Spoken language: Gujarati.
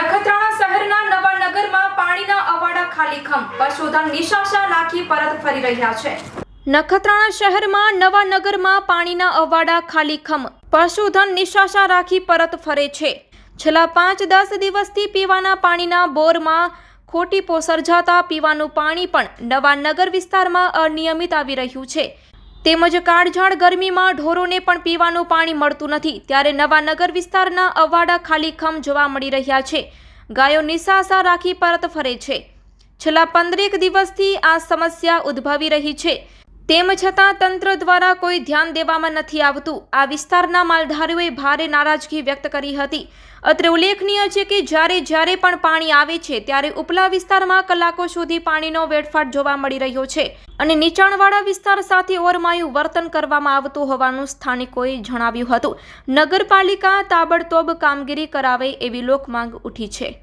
નખત્રાણા શહેરના નવાનગરમાં પાણીના અવાડા ખાલીખમ પશુધન નિશાશા નાખી પરત ફરી રહ્યા છે. નખત્રાણા શહેરમાં નવા નગરમાં પાણીના અવાડા ખાલીખમ પશુધન નિશાશા રાખી પરત ફરે છે. છેલ્લા પાંચ દસ દિવસથી પીવાના પાણીના બોરમાં ખોટી પોસર્જાતા પીવાનું પાણી પણ નવા નગર વિસ્તારમાં અનિયમિત આવી રહ્યું છે. તેમજ કાળઝાળ ગરમીમાં ઢોરોને પણ પીવાનું પાણી મળતું નથી. ત્યારે નવા નગર વિસ્તારના અવાડા ખાલીખમ જોવા મળી રહ્યા છે. ગાયો નિશાસા રાખી પરત ફરે છે. છેલ્લા પંદરેક દિવસથી આ સમસ્યા ઉદ્ભવી રહી છે. તેમ છતાં તંત્ર દ્વારા કોઈ ધ્યાન દેવામાં નથી આવતું. આ વિસ્તારના માલધારીઓએ ભારે નારાજગી વ્યક્ત કરી હતી. અત્રે ઉલ્લેખનીય છે કે જ્યારે જ્યારે પણ પાણી આવે છે, ત્યારે ઉપલા વિસ્તારમાં કલાકો સુધી પાણીનો વેડફાટ જોવા મળી રહ્યો છે અને નીચાણવાળા વિસ્તાર સાથે ઓરમાયું વર્તન કરવામાં આવતું હોવાનું સ્થાનિકોએ જણાવ્યું હતું. નગરપાલિકા તાબડતોબ કામગીરી કરાવે એવી લોકમાંગ ઉઠી છે.